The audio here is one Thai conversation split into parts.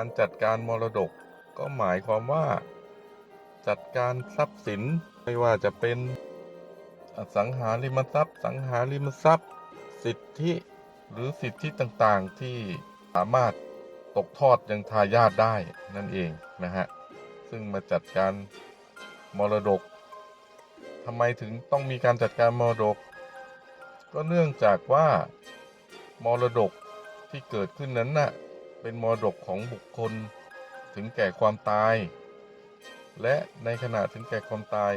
การจัดการมรดก ก็หมายความว่า จัดการทรัพย์สินไม่ว่าจะเป็นอสังหาริมทรัพย์ สังหาริมทรัพย์ สิทธิหรือสิทธิต่างๆที่สามารถตกทอดยังทายาทได้นั่นเองนะฮะ ซึ่งมาจัดการมรดกทำไมถึงต้องมีการจัดการมรดก ก็เนื่องจากว่ามรดกที่เกิดขึ้นนั้นน่ะ เป็นมรดกของบุคคลถึงแก่ความตาย และในขณะถึงแก่ความตาย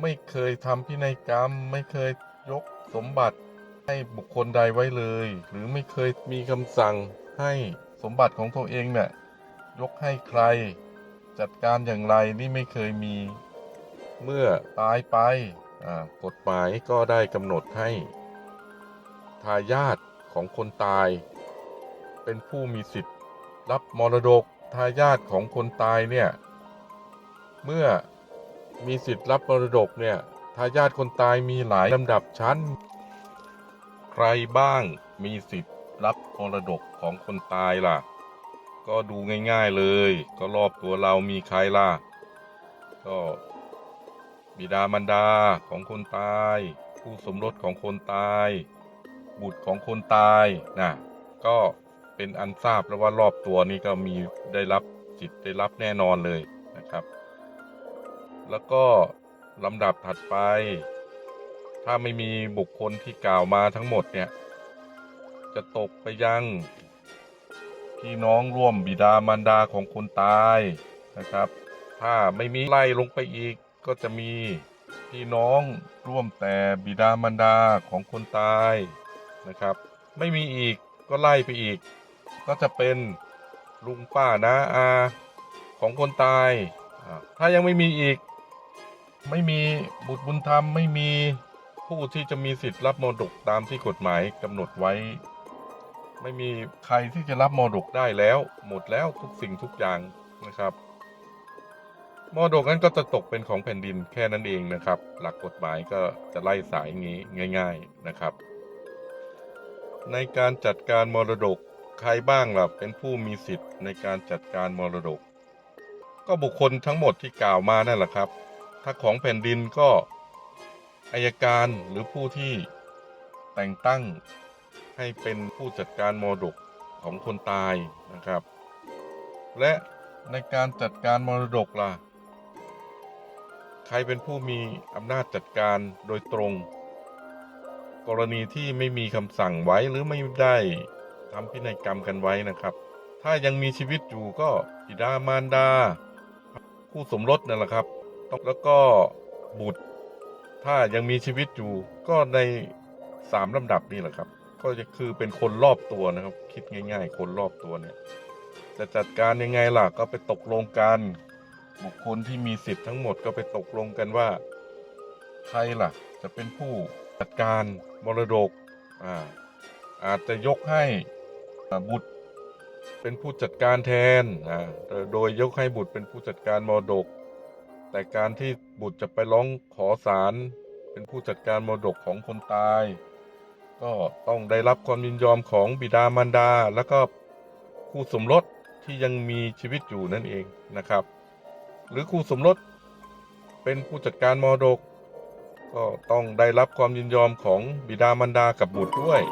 ไม่เคยทำพินัยกรรม ไม่เคยยกสมบัติให้บุคคลใดไว้เลย หรือไม่เคยมีคำสั่งให้สมบัติของตัวเองเนี่ยยกให้ใคร จัดการอย่างไรนี่ไม่เคยมี เมื่อตายไปกฎหมายก็ได้กำหนดให้ทายาทของคนตาย เป็นผู้มีสิทธิ์ รับมรดกทายาทของคนตายเนี่ย เมื่อมีสิทธิ์รับมรดกเนี่ยทายาทคนตายมีหลายลำดับชั้น ใครบ้างมีสิทธิ์รับมรดกของคนตายล่ะ ก็ดูง่ายๆเลย ก็รอบตัวเรามีใครล่ะ ก็บิดามารดาของคนตาย ผู้สมรสของคนตาย บุตรของคนตายนะก็ เป็นอันทราบแล้วว่ารอบตัวนี้ก็มีได้รับสิทธิ์ได้รับแน่นอนเลยนะครับ แล้วก็ลำดับถัดไป ถ้าไม่มีบุคคลที่กล่าวมาทั้งหมดเนี่ย จะตกไปยังพี่น้องร่วมบิดามารดาของคนตายนะครับ ถ้าไม่มีไล่ลงไปอีกก็จะมีพี่น้องร่วมแต่บิดามารดาของคนตายนะครับ ไม่มีอีกก็ไล่ไปอีก ก็จะเป็นลุงป้าน้าอาของคนตาย ถ้ายังไม่มีอีก ไม่มีบุตรบุญธรรม ไม่มีผู้ที่จะมีสิทธิ์รับมรดกตามที่กฎหมายกำหนดไว้ ไม่มีใครที่จะรับมรดกได้แล้ว หมดแล้วทุกสิ่งทุกอย่างนะครับมรดกนั้นก็จะตกเป็นของแผ่นดินแค่นั้นเองนะครับ หลักกฎหมายก็จะไล่สายงี้ง่าย ๆนะครับ ในการจัดการมรดก ใครบ้างล่ะเป็นผู้มีสิทธิ์ในการจัดการมรดก ก็บุคคลทั้งหมดที่กล่าวมานั่นแหละครับ ถ้าของแผ่นดินก็อายการหรือผู้ที่แต่งตั้งให้เป็นผู้จัดการมรดกของคนตายนะครับ และในการจัดการมรดกล่ะ ใครเป็นผู้มีอำนาจจัดการโดยตรง กรณีที่ไม่มีคำสั่งไว้หรือไม่ได้ ทำพินัยกรรมกันไว้นะครับ ถ้ายังมีชีวิตอยู่ก็บิดามารดา คู่สมรสนั่นแหละครับต้องแล้วก็บุตร ถ้ายังมีชีวิตอยู่ก็ในสามลำดับนี่แหละครับ ก็จะคือเป็นคนรอบตัวนะครับ คิดง่าย ๆ คนรอบตัวเนี่ย จะจัดการยังไงล่ะก็ไปตกลงกัน บุคคลที่มีสิทธิ์ทั้งหมดก็ไปตกลงกันว่า ใครล่ะ จะเป็นผู้จัดการมรดก อ่า อาจจะยกให้ บุตรเป็นผู้จัดการแทนอ่าโดยยกให้บุตรเป็นผู้จัดการมรดก แต่การที่บุตรจะไปร้องขอศาลเป็นผู้จัดการมรดกของคนตาย ก็ต้องได้รับความยินยอมของบิดามารดา แล้วก็คู่สมรสที่ยังมีชีวิตอยู่นั่นเองนะครับ หรือคู่สมรสเป็นผู้จัดการมรดก ก็ต้องได้รับความยินยอมของบิดามารดากับบุตรด้วย